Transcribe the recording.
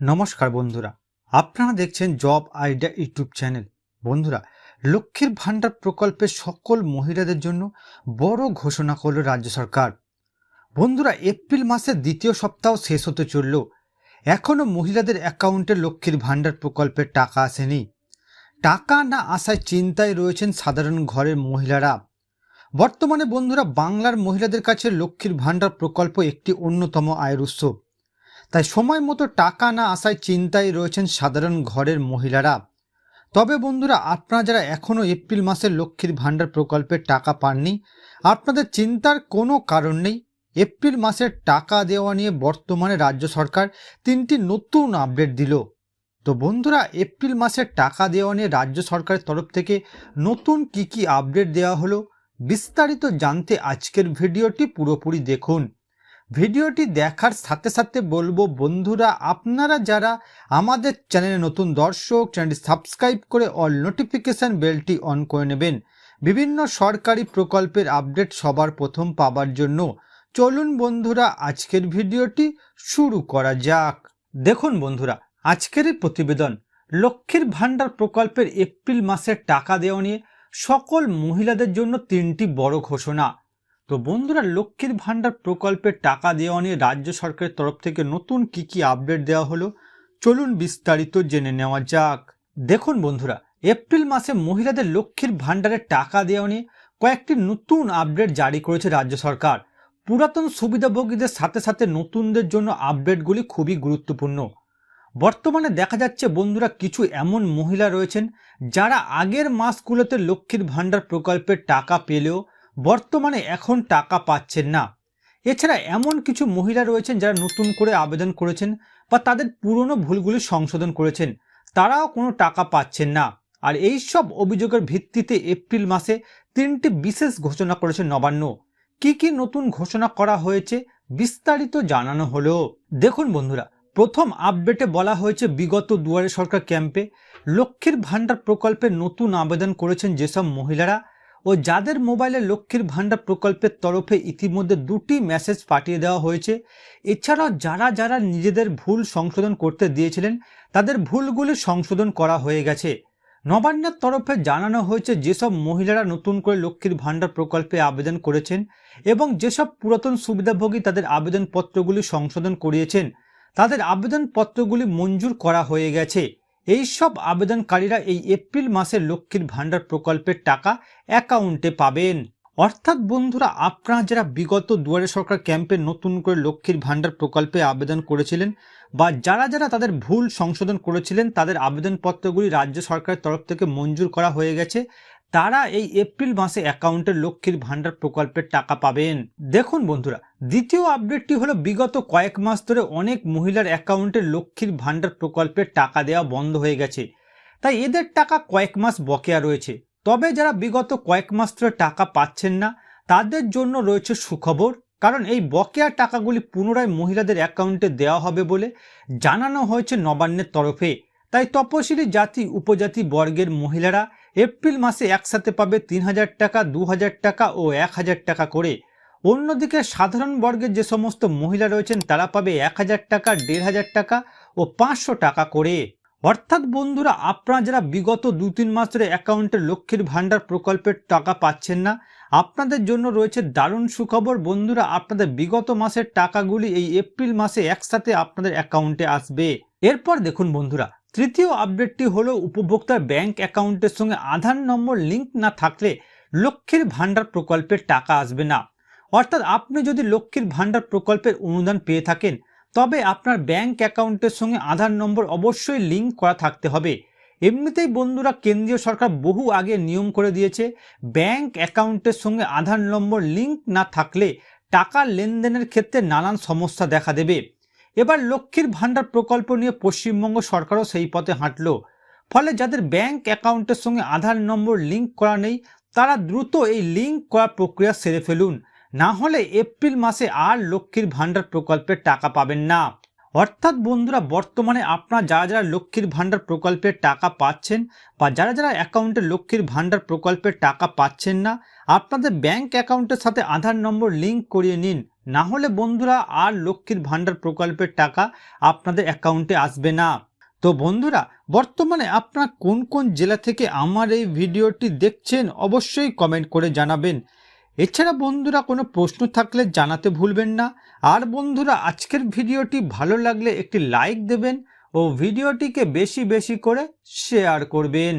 নমস্কার বন্ধুরা, আপনারা দেখছেন জব আইডিয়া ইউটিউব চ্যানেল। বন্ধুরা, লক্ষ্মীর ভাণ্ডার প্রকল্পের সকল মহিলাদের জন্য বড় ঘোষণা করল রাজ্য সরকার। বন্ধুরা, এপ্রিল মাসের দ্বিতীয় সপ্তাহ শেষ হতে চলল। এখনও মহিলাদের অ্যাকাউন্টে লক্ষ্মীর ভাণ্ডার প্রকল্পের টাকা আসেনি। টাকা না আসায় চিন্তায় রয়েছেন সাধারণ ঘরের মহিলারা। বর্তমানে বন্ধুরা, বাংলার মহিলাদের কাছে লক্ষ্মীর ভাণ্ডার প্রকল্প একটি অন্যতম আয়ের উৎস। তাই সময় মতো টাকা না আসায় চিন্তায় রয়েছেন সাধারণ ঘরের মহিলারা। তবে বন্ধুরা, আপনারা যারা এখনও এপ্রিল মাসের লক্ষ্মীর ভাণ্ডার প্রকল্পের টাকা পাননি, আপনাদের চিন্তার কোনো কারণ নেই। এপ্রিল মাসের টাকা দেওয়া নিয়ে বর্তমানে রাজ্য সরকার তিনটি নতুন আপডেট দিল। তো বন্ধুরা, এপ্রিল মাসের টাকা দেওয়া নিয়ে রাজ্য সরকারের তরফ থেকে নতুন কি কি আপডেট দেওয়া হলো, বিস্তারিত জানতে আজকের ভিডিওটি পুরোপুরি দেখুন। ভিডিওটি দেখার সাথে সাথে বলব বন্ধুরা, আপনারা যারা আমাদের চ্যানেলে নতুন দর্শক, চ্যানেলটি সাবস্ক্রাইব করে অল নোটিফিকেশান বেলটি অন করে নেবেন। বিভিন্ন সরকারি প্রকল্পের আপডেট সবার প্রথম পাবার জন্য চলুন বন্ধুরা, আজকের ভিডিওটি শুরু করা যাক। দেখুন বন্ধুরা, আজকের প্রতিবেদন, লক্ষ্মীর ভাণ্ডার প্রকল্পের এপ্রিল মাসের টাকা দেওয়া নিয়ে সকল মহিলাদের জন্য তিনটি বড় ঘোষণা। তো বন্ধুরা, লক্ষ্মীর ভাণ্ডার প্রকল্পের টাকা দেওয়া নিয়ে রাজ্য সরকারের তরফ থেকে নতুন কি কি আপডেট দেওয়া হলো, চলুন বিস্তারিত জেনে নেওয়া যাক। দেখুন বন্ধুরা, এপ্রিল মাসে মহিলাদের লক্ষ্মীর ভাণ্ডারের টাকা দেওয়া নিয়ে কয়েকটি নতুন আপডেট জারি করেছে রাজ্য সরকার। পুরাতন সুবিধাভোগীদের সাথে সাথে নতুনদের জন্য আপডেটগুলি খুবই গুরুত্বপূর্ণ। বর্তমানে দেখা যাচ্ছে বন্ধুরা, কিছু এমন মহিলা রয়েছেন যারা আগের মাসগুলোতে লক্ষ্মীর ভাণ্ডার প্রকল্পের টাকা পেলেও বর্তমানে এখন টাকা পাচ্ছেন না। এছাড়া এমন কিছু মহিলা রয়েছেন যারা নতুন করে আবেদন করেছেন বা তাদের পুরনো ভুলগুলি সংশোধন করেছেন। তারাও কোনো টাকা পাচ্ছেন না। আর এই সব অভিযোগের ভিত্তিতে এপ্রিল মাসে তিনটি বিশেষ ঘোষণা করেছে নবান্ন। কি কি নতুন ঘোষণা করা হয়েছে বিস্তারিত জানানো হলো। দেখুন বন্ধুরা, প্রথম আপডেটে বলা হয়েছে, বিগত দুয়ারে সরকার ক্যাম্পে লক্ষ্মীর ভাণ্ডার প্রকল্পে নতুন আবেদন করেছেন যেসব মহিলারা। ও যাদের মোবাইলে লক্ষ্মীর ভাণ্ডার প্রকল্পের তরফে ইতিমধ্যে দুটি মেসেজ পাঠিয়ে দেওয়া হয়েছে। এছাড়াও যারা যারা নিজেদের ভুল সংশোধন করতে দিয়েছিলেন, তাদের ভুলগুলি সংশোধন করা হয়ে গেছে। নবান্নের তরফে জানানো হয়েছে, যেসব মহিলারা নতুন করে লক্ষ্মীর ভাণ্ডার প্রকল্পে আবেদন করেছেন এবং যেসব পুরাতন সুবিধাভোগী তাদের আবেদনপত্রগুলি সংশোধন করিয়েছেন, তাদের আবেদনপত্রগুলি মঞ্জুর করা হয়ে গেছে। এই সব আবেদনকারীরা এই এপ্রিল মাসের লক্ষ্মীর ভাণ্ডার প্রকল্পের টাকা অ্যাকাউন্টে পাবেন। অর্থাৎ বন্ধুরা, আপনারা যারা বিগত দুয়ারে সরকার ক্যাম্পে নতুন করে লক্ষ্মীর ভাণ্ডার প্রকল্পে আবেদন করেছিলেন বা যারা যারা তাদের ভুল সংশোধন করেছিলেন, তাদের আবেদনপত্রগুলি রাজ্য সরকারের তরফ থেকে মঞ্জুর করা হয়ে গেছে। তারা এই এপ্রিল মাসে অ্যাকাউন্টের লক্ষ্মীর ভাণ্ডার প্রকল্পের টাকা পাবেন। দেখুন বন্ধুরা, দ্বিতীয় আপডেটটি হলো বিগত কয়েক মাস ধরে অনেক মহিলার অ্যাকাউন্টে লক্ষ্মীর ভাণ্ডার প্রকল্পের টাকা দেওয়া বন্ধ হয়ে গেছে। তাই এদের টাকা কয়েক মাস বকেয়া রয়েছে। তবে যারা বিগত কয়েক মাস ধরে টাকা পাচ্ছেন না, তাদের জন্য রয়েছে সুখবর, কারণ এই বকেয়া টাকাগুলি পুনরায় মহিলাদের অ্যাকাউন্টে দেওয়া হবে বলে জানানো হয়েছে নবান্নের তরফে। তাই তপশিলি জাতি, উপজাতি বর্গের মহিলারা এপ্রিল মাসে একসাথে পাবে তিন হাজার টাকা দু হাজার টাকা ও এক হাজার টাকা করে। অন্যদিকে সাধারণ বর্গের যে সমস্ত মহিলা রয়েছেন, তারা পাবে এক হাজার টাকা দেড় হাজার টাকা ও পাঁচশো টাকা করে। অর্থাৎ বন্ধুরা, আপনারা যারা বিগত দু তিন মাস ধরে অ্যাকাউন্টে লক্ষ্মীর ভাণ্ডার প্রকল্পের টাকা পাচ্ছেন না, আপনাদের জন্য রয়েছে দারুণ সুখবর। বন্ধুরা, আপনাদের বিগত মাসের টাকাগুলি এই এপ্রিল মাসে একসাথে আপনাদের অ্যাকাউন্টে আসবে। এরপর দেখুন বন্ধুরা তৃতীয় আপডেটটি হলো উপভোক্তার ব্যাংক অ্যাকাউন্টের সঙ্গে আধার নম্বর লিঙ্ক না থাকলে লক্ষ্মীর ভাণ্ডার প্রকল্পের টাকা আসবে না। অর্থাৎ আপনি যদি লক্ষ্মীর ভাণ্ডার প্রকল্পের অনুদান পেয়ে থাকেন, তবে আপনার ব্যাংক অ্যাকাউন্টের সঙ্গে আধার নম্বর অবশ্যই লিঙ্ক করা থাকতে হবে। এমনিতেই বন্ধুরা, কেন্দ্রীয় সরকার বহু আগে নিয়ম করে দিয়েছে, ব্যাংক অ্যাকাউন্টের সঙ্গে আধার নম্বর লিঙ্ক না থাকলে টাকা লেনদেনের ক্ষেত্রে নানান সমস্যা দেখা দেবে। এবার লক্ষ্মীর ভাণ্ডার প্রকল্প নিয়ে পশ্চিমবঙ্গ সরকারও সেই পথে হাঁটল। ফলে যাদের ব্যাংক অ্যাকাউন্টের সঙ্গে আধার নম্বর লিঙ্ক করা নেই, তারা দ্রুত এই লিঙ্ক করার প্রক্রিয়া সেরে ফেলুন। না হলে এপ্রিল মাসে আর লক্ষ্মীর ভাণ্ডার প্রকল্পের টাকা পাবেন না। অর্থাৎ বন্ধুরা, বর্তমানে আপনারা যারা যারা লক্ষ্মীর ভাণ্ডার প্রকল্পের টাকা পাচ্ছেন বা যারা যারা অ্যাকাউন্টে লক্ষ্মীর ভাণ্ডার প্রকল্পের টাকা পাচ্ছেন না আপনাদের ব্যাংক অ্যাকাউন্টের সাথে আধার নম্বর লিংক করিয়ে নিন। না হলে বন্ধুরা আর লক্ষ্মীর ভাণ্ডার প্রকল্পের টাকা আপনাদের অ্যাকাউন্টে আসবে না। তো বন্ধুরা, বর্তমানে আপনারা কোন কোন জেলা থেকে আমার এই ভিডিওটি দেখছেন অবশ্যই কমেন্ট করে জানাবেন। এছাড়া বন্ধুরা, কোনো প্রশ্ন থাকলে জানাতে ভুলবেন না। আর বন্ধুরা, আজকের ভিডিওটি ভালো লাগলে একটি লাইক দেবেন ও ভিডিওটিকে বেশি বেশি করে শেয়ার করবেন।